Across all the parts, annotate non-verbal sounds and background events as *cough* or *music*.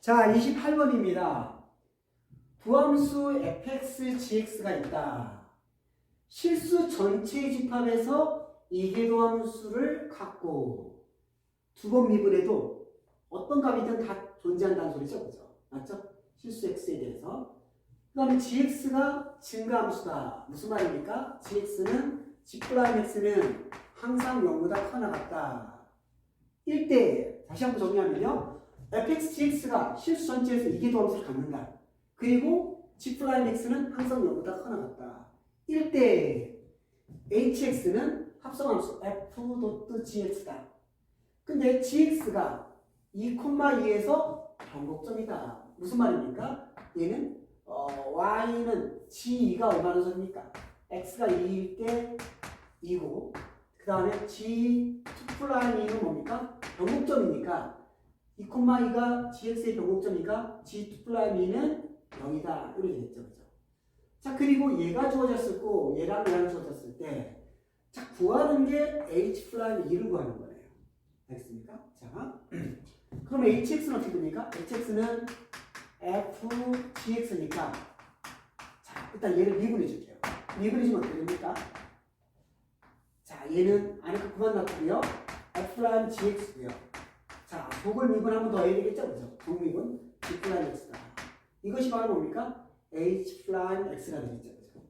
자, 28번입니다. 부함수 fx, gx가 있다. 실수 전체 집합에서 이계도함수를 갖고 두 번 미분해도 어떤 값이든 다 존재한다는 소리죠. 그죠? 맞죠? 실수 x에 대해서. 그 다음에 gx가 증가함수다. 무슨 말입니까? gx는 g 플라임 x는 항상 0보다 커나 같다. 1대 다시 한번 정리하면요. Fx, gx가 실수 전체에서 이계도함수를 갖는다. 그리고 g 플라임 x는 항상 0보다 커나 같다. 1대 hx는 합성함수 f.gx다. 근데 gx가 2,2에서 변곡점이다. 무슨 말입니까? 얘는 어, y는 g2가 얼마나 섭니까? x가 2일 때 2고 그 다음에 g2 플라임은 뭡니까? 변곡점이니까 2,2가 gx의 변곡점이니까 g2 플라임은 0이다. 이렇게 됐죠. 그죠? 자, 그리고 얘가 주어졌을 거, 얘랑 얘랑 주어졌을 때, 자, 구하는 게 h 플라임 2를 구하는 거예요. 알겠습니까? 자, *clears throat* 그럼 hx는 어떻게 됩니까? hx는 f gx니까, 자, 일단 얘를 미분해 줄게요. 미분해 주면 어떻게 됩니까? 자, 얘는 안에 거 그만 놔두고요. f 플라임 gx고요. 자, 속을 미분 한번 더 해야 되겠죠? 그죠? 속미분 g 플라임 x다. 이것이 바로 뭡니까? h 플라임 x가 되겠죠. 그죠?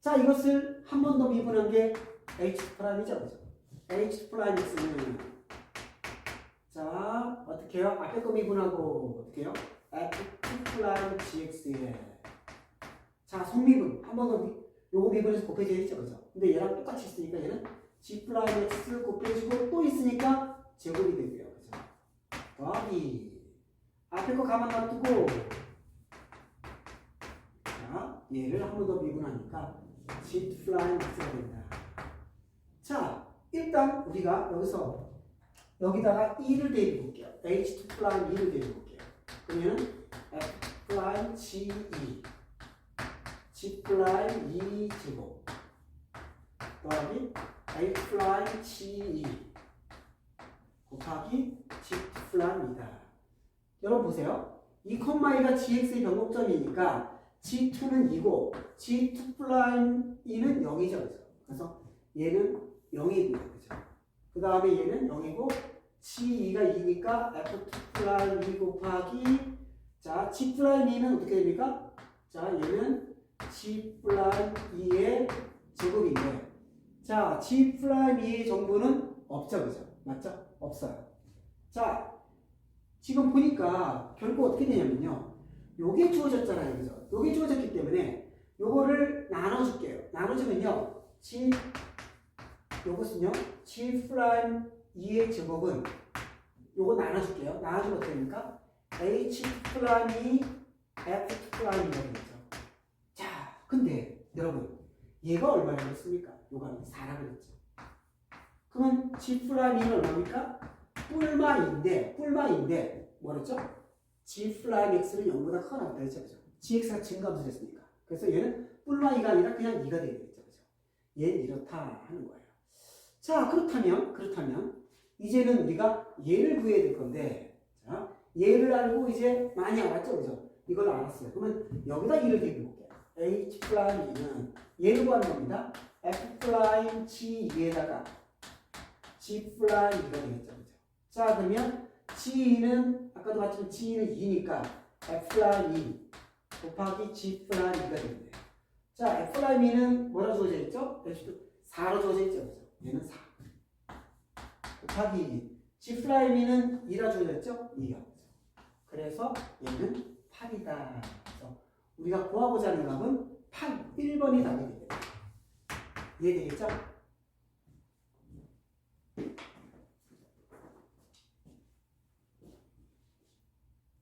자, 이것을 한 번 더 미분한 게 h 플라임이죠. 그죠? h 플라임 x는 자, 어떻게 해요? 앞에 거 미분하고 어떻게 해요? f 플라임 gx에 자, 속미분 한 번더 미, 요거 미분해서 곱해져야겠죠. 그죠? 근데 얘랑 똑같이 있으니까 얘는 g 플라임 x 곱해지고 또 있으니까 제곱이 되고요. 더하기 앞에 거 가만 놔두고 자, 얘를 한 번 더 미분하니까 g 플라임 x가 된다. 자, 일단 우리가 여기서 여기다가 2를 대입해 볼게요. h2 플라임 2를 대입해 볼게요. 그러면 f 플라임 g2 g 플라임 2 제곱 더하기 h 플라임 g2 곱하기 g 플라임이다. 여러분 보세요. 2,2가 gx의 변곡점이니까 g2는 2고 g2 플라임 2는 0이죠. 그죠? 그래서 얘는 0이고요. 그죠? 그 다음에 얘는 0이고 g2가 2니까 f2 플라임 2 곱하기 자 g 플라임 2는 어떻게 됩니까? 자 얘는 g 플라임 2의 제곱인데 자 g 플라임 2의 정보는 없죠. 그죠? 맞죠? 없어요. 자 지금 보니까 결국 어떻게 되냐면요. 요게 주어졌잖아요. 그죠? 요게 주어졌기 때문에 요거를 나눠줄게요. 나눠주면요. G, 요것은요. G 프라임 2의 제곱은 요거 나눠줄게요. 나눠주면 어떻게 됩니까? H 프라임이 F 프라임이 되겠죠. 자, 근데 여러분 얘가 얼마나 됐습니까? 요가 4라고 했죠. 그러면 G 프라임 2는 얼마입니까? 뿔마인데 뿔마인데 뭐랬죠? g 플라임 x는 0보다 크거나 같다 했죠. 그죠? gx가 증가함수 됐으니까. 그래서 얘는 뿔마이가 아니라 그냥 2가 되겠죠. 그죠? 얘는 이렇다 하는 거예요. 자, 그렇다면 그렇다면 이제는 우리가 얘를 구해야 될 건데 자, 얘를 알고 이제 많이 알았죠. 그죠? 이걸 알았어요. 그러면 여기다 2를 대입해 볼게요. h 플라임 2는 얘를 구하는 겁니다. f 플라임 g 2에다가 g 플라임 2가 되겠죠. 그죠? 자, 그러면 G는 아까도 봤지만 G는 2니까 F 라임 2 곱하기 G 플라임 2가 되겠네요. 자, F 라임 2는 뭐라 주어져 있죠? 4로 주어져 있죠. 그죠? 얘는 4. 곱하기 G 플라임 2는 2라 주어져 있죠? 2가. 그래서 얘는 8이다. 그래서 우리가 구하고자 하는 값은 8, 1번이 답이 되겠다. 이해되겠죠?